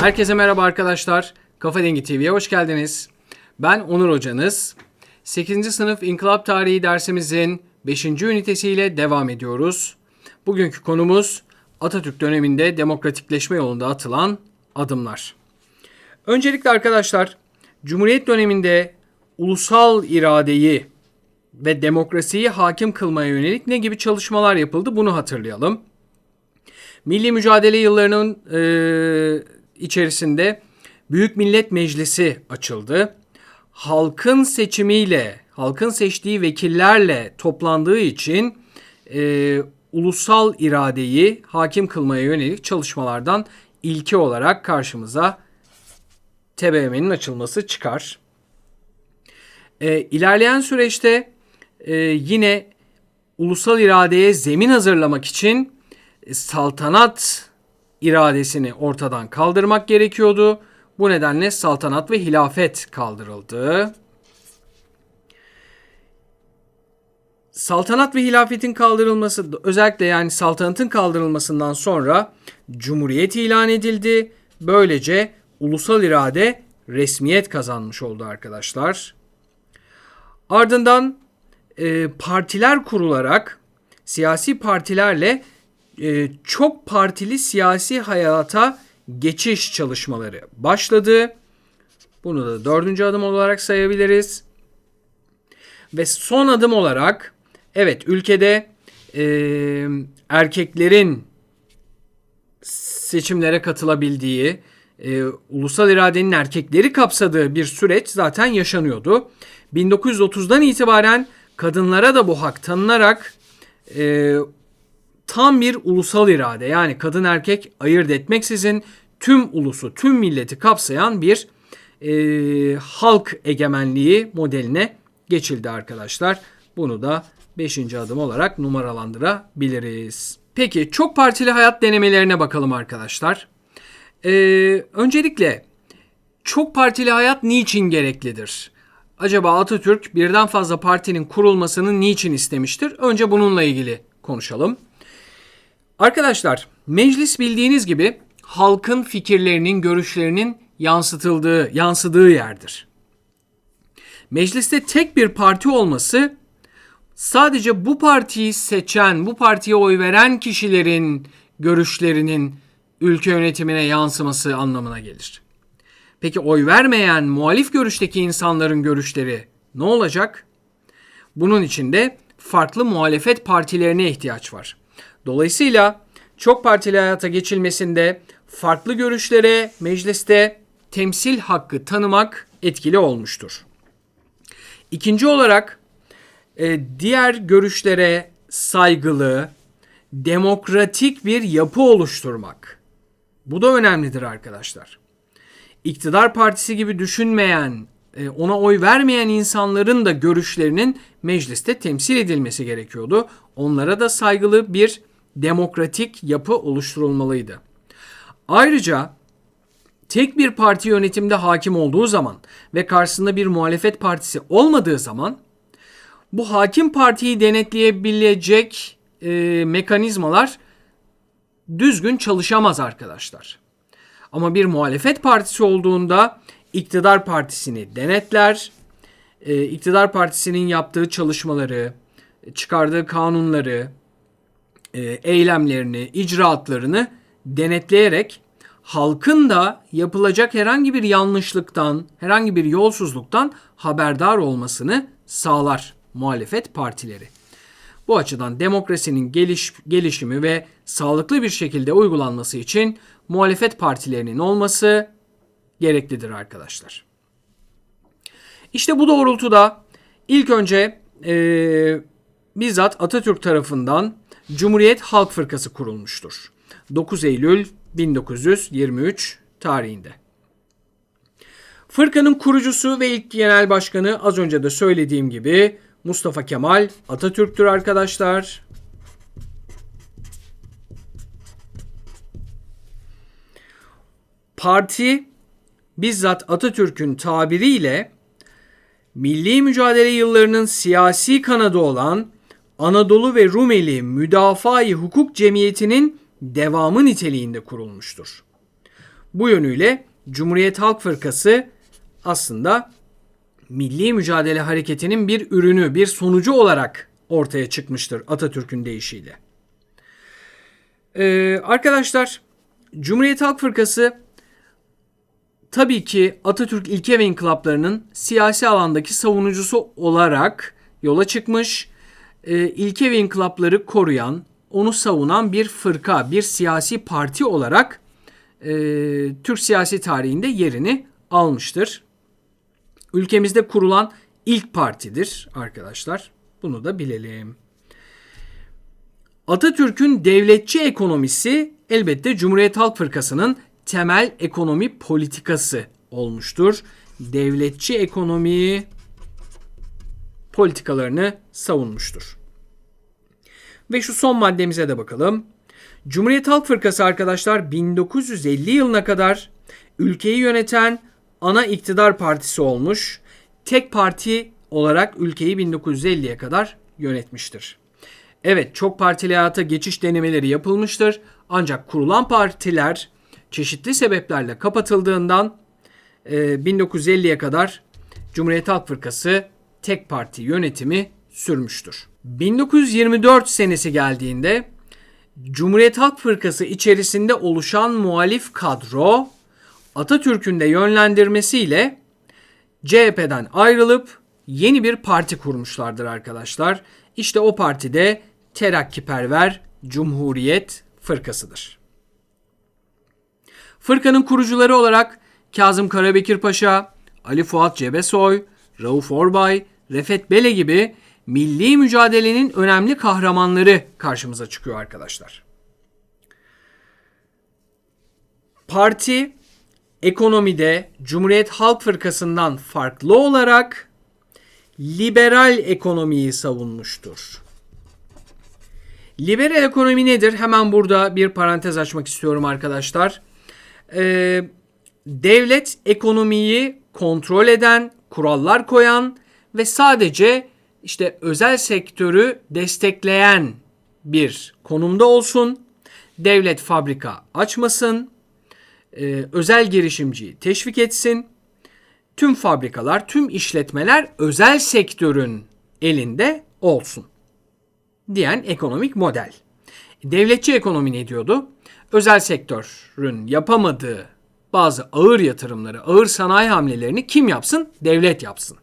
Herkese merhaba arkadaşlar. Kafa Dengi TV'ye hoş geldiniz. Ben Onur Hocanız. 8. sınıf İnkılap Tarihi dersimizin 5. ünitesiyle devam ediyoruz. Bugünkü konumuz Atatürk döneminde demokratikleşme yolunda atılan adımlar. Öncelikle arkadaşlar, Cumhuriyet döneminde ulusal iradeyi ve demokrasiyi hakim kılmaya yönelik ne gibi çalışmalar yapıldı bunu hatırlayalım. Milli mücadele yıllarının e, içerisinde Büyük Millet Meclisi açıldı. Halkın seçimiyle, halkın seçtiği vekillerle toplandığı için e, ulusal iradeyi hakim kılmaya yönelik çalışmalardan ilki olarak karşımıza TBMM'nin açılması çıkar. E, ilerleyen süreçte e, yine ulusal iradeye zemin hazırlamak için saltanat iradesini ortadan kaldırmak gerekiyordu. Bu nedenle saltanat ve hilafet kaldırıldı. Saltanat ve hilafetin kaldırılması özellikle yani saltanatın kaldırılmasından sonra cumhuriyet ilan edildi. Böylece ulusal irade resmiyet kazanmış oldu arkadaşlar. Ardından e, partiler kurularak siyasi partilerle e, çok partili siyasi hayata geçiş çalışmaları başladı. Bunu da dördüncü adım olarak sayabiliriz. Ve son adım olarak evet ülkede e, erkeklerin seçimlere katılabildiği, e, ulusal iradenin erkekleri kapsadığı bir süreç zaten yaşanıyordu. 1930'dan itibaren kadınlara da bu hak tanınarak e, tam bir ulusal irade yani kadın erkek ayırt etmeksizin tüm ulusu, tüm milleti kapsayan bir e, halk egemenliği modeline geçildi arkadaşlar. Bunu da 5. adım olarak numaralandırabiliriz. Peki çok partili hayat denemelerine bakalım arkadaşlar. Ee, öncelikle çok partili hayat niçin gereklidir? Acaba Atatürk birden fazla partinin kurulmasını niçin istemiştir? Önce bununla ilgili konuşalım. Arkadaşlar, meclis bildiğiniz gibi halkın fikirlerinin, görüşlerinin yansıtıldığı, yansıdığı yerdir. Mecliste tek bir parti olması sadece bu partiyi seçen, bu partiye oy veren kişilerin görüşlerinin ülke yönetimine yansıması anlamına gelir. Peki oy vermeyen muhalif görüşteki insanların görüşleri ne olacak? Bunun için de farklı muhalefet partilerine ihtiyaç var. Dolayısıyla çok partili hayata geçilmesinde farklı görüşlere mecliste temsil hakkı tanımak etkili olmuştur. İkinci olarak e, diğer görüşlere saygılı, demokratik bir yapı oluşturmak. Bu da önemlidir arkadaşlar. İktidar partisi gibi düşünmeyen, e, ona oy vermeyen insanların da görüşlerinin mecliste temsil edilmesi gerekiyordu. Onlara da saygılı bir demokratik yapı oluşturulmalıydı. Ayrıca tek bir parti yönetimde hakim olduğu zaman ve karşısında bir muhalefet partisi olmadığı zaman bu hakim partiyi denetleyebilecek e, mekanizmalar düzgün çalışamaz arkadaşlar. Ama bir muhalefet partisi olduğunda iktidar partisini denetler, e, iktidar partisinin yaptığı çalışmaları, çıkardığı kanunları, eylemlerini, icraatlarını denetleyerek halkın da yapılacak herhangi bir yanlışlıktan, herhangi bir yolsuzluktan haberdar olmasını sağlar muhalefet partileri. Bu açıdan demokrasinin geliş, gelişimi ve sağlıklı bir şekilde uygulanması için muhalefet partilerinin olması gereklidir arkadaşlar. İşte bu doğrultuda ilk önce e, bizzat Atatürk tarafından Cumhuriyet Halk Fırkası kurulmuştur. 9 Eylül 1923 tarihinde. Fırkanın kurucusu ve ilk genel başkanı az önce de söylediğim gibi Mustafa Kemal Atatürk'tür arkadaşlar. Parti bizzat Atatürk'ün tabiriyle milli mücadele yıllarının siyasi kanadı olan Anadolu ve Rumeli Müdafaa-i Hukuk Cemiyeti'nin devamı niteliğinde kurulmuştur. Bu yönüyle Cumhuriyet Halk Fırkası aslında milli mücadele hareketinin bir ürünü, bir sonucu olarak ortaya çıkmıştır Atatürk'ün deyişiyle. Ee, arkadaşlar Cumhuriyet Halk Fırkası tabii ki Atatürk ilke ve inkılaplarının siyasi alandaki savunucusu olarak yola çıkmış, e, ilke ve koruyan, onu savunan bir fırka, bir siyasi parti olarak e, Türk siyasi tarihinde yerini almıştır. Ülkemizde kurulan ilk partidir arkadaşlar. Bunu da bilelim. Atatürk'ün devletçi ekonomisi elbette Cumhuriyet Halk Fırkası'nın temel ekonomi politikası olmuştur. Devletçi ekonomi politikalarını savunmuştur. Ve şu son maddemize de bakalım. Cumhuriyet Halk Fırkası arkadaşlar 1950 yılına kadar ülkeyi yöneten ana iktidar partisi olmuş. Tek parti olarak ülkeyi 1950'ye kadar yönetmiştir. Evet çok partili hayata geçiş denemeleri yapılmıştır. Ancak kurulan partiler çeşitli sebeplerle kapatıldığından 1950'ye kadar Cumhuriyet Halk Fırkası tek parti yönetimi sürmüştür. 1924 senesi geldiğinde Cumhuriyet Halk Fırkası içerisinde oluşan muhalif kadro Atatürk'ün de yönlendirmesiyle CHP'den ayrılıp yeni bir parti kurmuşlardır arkadaşlar. İşte o partide Terakkiperver Cumhuriyet Fırkası'dır. Fırkanın kurucuları olarak Kazım Karabekir Paşa, Ali Fuat Cebesoy, Rauf Orbay, Refet Bele gibi milli mücadelenin önemli kahramanları karşımıza çıkıyor arkadaşlar. Parti ekonomide Cumhuriyet Halk Fırkası'ndan farklı olarak liberal ekonomiyi savunmuştur. Liberal ekonomi nedir? Hemen burada bir parantez açmak istiyorum arkadaşlar. Ee, devlet ekonomiyi kontrol eden, kurallar koyan ve sadece işte özel sektörü destekleyen bir konumda olsun. Devlet fabrika açmasın, e, özel girişimciyi teşvik etsin. Tüm fabrikalar, tüm işletmeler özel sektörün elinde olsun diyen ekonomik model. Devletçi ekonomi ne diyordu? Özel sektörün yapamadığı bazı ağır yatırımları, ağır sanayi hamlelerini kim yapsın? Devlet yapsın.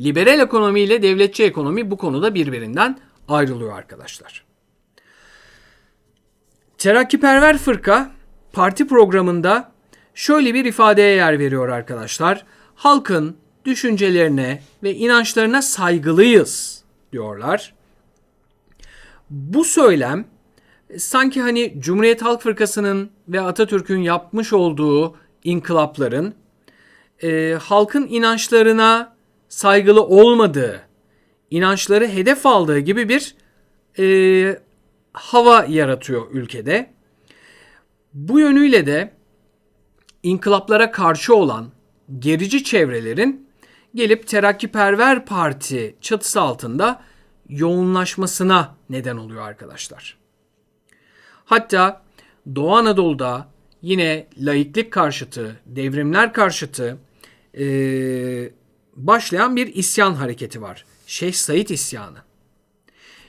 Liberal ekonomi ile devletçi ekonomi bu konuda birbirinden ayrılıyor arkadaşlar. Terakkiperver fırka parti programında şöyle bir ifadeye yer veriyor arkadaşlar. Halkın düşüncelerine ve inançlarına saygılıyız diyorlar. Bu söylem sanki hani Cumhuriyet Halk Fırkası'nın ve Atatürk'ün yapmış olduğu inkılapların e, halkın inançlarına saygılı olmadığı, inançları hedef aldığı gibi bir e, hava yaratıyor ülkede. Bu yönüyle de inkılaplara karşı olan gerici çevrelerin gelip Terakkiperver Parti çatısı altında yoğunlaşmasına neden oluyor arkadaşlar. Hatta Doğu Anadolu'da yine laiklik karşıtı, devrimler karşıtı e, başlayan bir isyan hareketi var. Şeyh Said isyanı.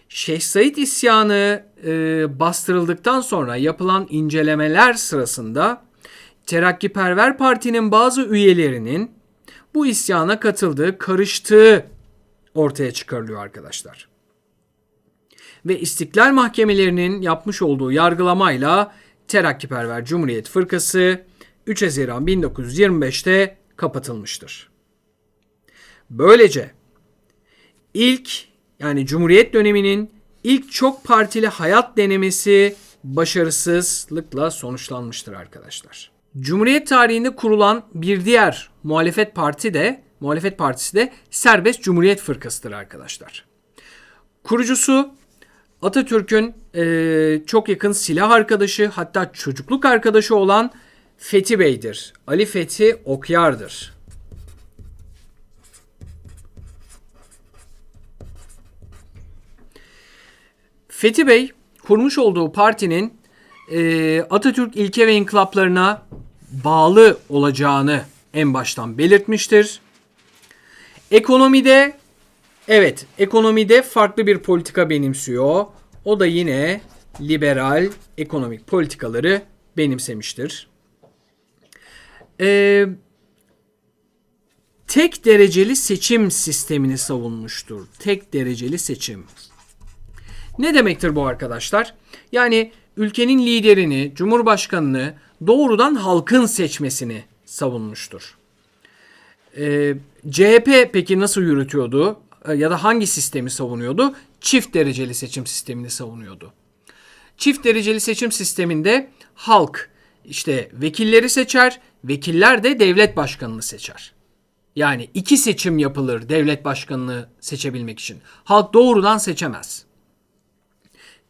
Şeyh Said isyanı e, bastırıldıktan sonra yapılan incelemeler sırasında Terakkiperver Parti'nin bazı üyelerinin bu isyana katıldığı, karıştığı ortaya çıkarılıyor arkadaşlar. Ve İstiklal Mahkemelerinin yapmış olduğu yargılamayla Terakkiperver Cumhuriyet Fırkası 3 Haziran 1925'te kapatılmıştır. Böylece ilk yani Cumhuriyet döneminin ilk çok partili hayat denemesi başarısızlıkla sonuçlanmıştır arkadaşlar. Cumhuriyet tarihinde kurulan bir diğer muhalefet parti de muhalefet partisi de Serbest Cumhuriyet Fırkası'dır arkadaşlar. Kurucusu Atatürk'ün e, çok yakın silah arkadaşı hatta çocukluk arkadaşı olan Fethi Bey'dir. Ali Fethi Okyar'dır. Fethi Bey kurmuş olduğu partinin e, Atatürk ilke ve inkılaplarına bağlı olacağını en baştan belirtmiştir. Ekonomide evet ekonomide farklı bir politika benimsiyor. O da yine liberal ekonomik politikaları benimsemiştir. Ee, tek dereceli seçim sistemini savunmuştur. Tek dereceli seçim. Ne demektir bu arkadaşlar? Yani ülkenin liderini, cumhurbaşkanını doğrudan halkın seçmesini savunmuştur. Ee, CHP peki nasıl yürütüyordu? Ee, Ya da hangi sistemi savunuyordu? Çift dereceli seçim sistemini savunuyordu. Çift dereceli seçim sisteminde halk işte vekilleri seçer, vekiller de devlet başkanını seçer. Yani iki seçim yapılır devlet başkanını seçebilmek için. Halk doğrudan seçemez.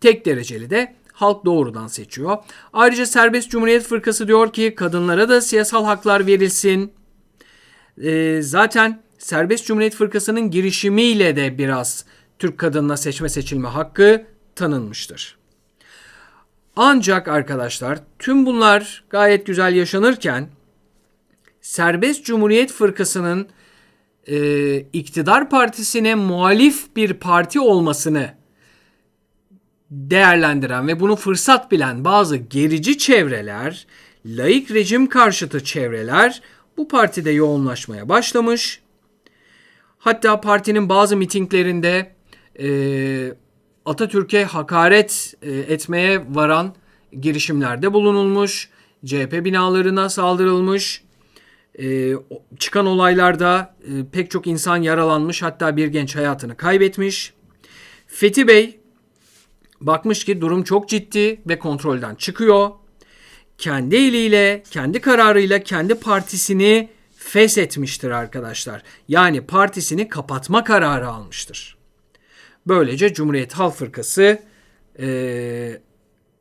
Tek dereceli de halk doğrudan seçiyor. Ayrıca Serbest Cumhuriyet Fırkası diyor ki kadınlara da siyasal haklar verilsin. Ee, zaten Serbest Cumhuriyet Fırkası'nın girişimiyle de biraz Türk kadınına seçme seçilme hakkı tanınmıştır. Ancak arkadaşlar tüm bunlar gayet güzel yaşanırken Serbest Cumhuriyet Fırkası'nın e, iktidar partisine muhalif bir parti olmasını değerlendiren ve bunu fırsat bilen bazı gerici çevreler, laik rejim karşıtı çevreler bu partide yoğunlaşmaya başlamış. Hatta partinin bazı mitinglerinde e, Atatürk'e hakaret e, etmeye varan girişimlerde bulunulmuş. CHP binalarına saldırılmış. E, çıkan olaylarda e, pek çok insan yaralanmış hatta bir genç hayatını kaybetmiş. Fethi Bey bakmış ki durum çok ciddi ve kontrolden çıkıyor. Kendi eliyle, kendi kararıyla kendi partisini feshetmiştir arkadaşlar. Yani partisini kapatma kararı almıştır. Böylece Cumhuriyet Halk Fırkası eee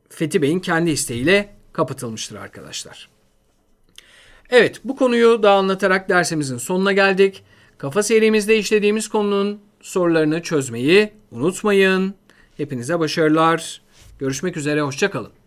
Fethi Bey'in kendi isteğiyle kapatılmıştır arkadaşlar. Evet bu konuyu da anlatarak dersimizin sonuna geldik. Kafa serimizde işlediğimiz konunun sorularını çözmeyi unutmayın. Hepinize başarılar. Görüşmek üzere, hoşçakalın.